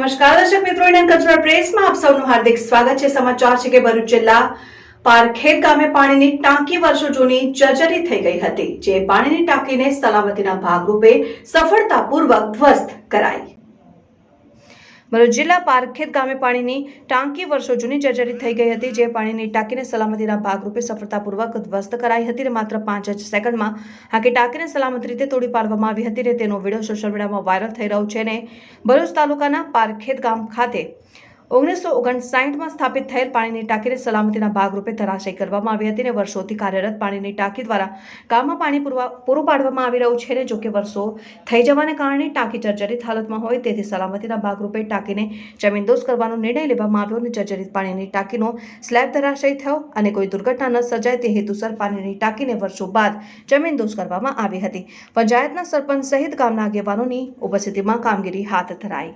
નમસ્કાર, દર્શક મિત્રો, ઇન્ડિયન કલ્ચરલ પ્રેસમાં આપ સૌનું હાર્દિક સ્વાગત છે. સમાચાર છે કે ભરૂચ જિલ્લા પારખેડ ગામે પાણીની ટાંકી વર્ષો જૂની જર્જરી થઈ ગઈ હતી, જે પાણીની ટાંકીને સલામતીના ભાગરૂપે સફળતાપૂર્વક ધ્વસ્ત કરાઈ. ભરૂચ જિલ્લા પારખેત ગામે પાણીની ટાંકી વર્ષો જૂની જર્જરિત થઈ ગઈ હતી. જે પાણીની ટાંકીને સલામતીના ભાગરૂપે સફળતાપૂર્વક ધ્વસ્ત કરાઈ હતી અને માત્ર પાંચ જ સેકન્ડમાં આખી ટાંકીને સલામત રીતે તોડી પાડવામાં આવી હતી અને તેનો વીડિયો સોશિયલ મીડિયામાં વાયરલ થઈ રહ્યો છે અને ભરૂચ તાલુકાના પારખેદ ગામ ખાતે ઓગણીસો ઓગણસાઠમાં સ્થાપિત થયેલ પાણીની ટાંકીને સલામતીના ભાગરૂપે ધરાશય કરવામાં આવી હતી અને વર્ષોથી કાર્યરત પાણીની ટાંકી દ્વારા ગામમાં પાણી પૂરું પાડવામાં આવી રહ્યું છે અને જોકે વર્ષો થઈ જવાને કારણે ટાંકી જર્જરિત હાલતમાં હોય તેથી સલામતીના ભાગરૂપે ટાંકીને જમીનદોસ્ત કરવાનો નિર્ણય લેવામાં આવ્યો અને જર્જરિત પાણીની ટાંકીનો સ્લેબ ધરાશય થયો અને કોઈ દુર્ઘટના ન સર્જાય તે હેતુસર પાણીની ટાંકીને વર્ષો બાદ જમીનદોસ્ત કરવામાં આવી હતી. પંચાયતના સરપંચ સહિત ગામના આગેવાનોની ઉપસ્થિતિમાં કામગીરી હાથ ધરાઈ.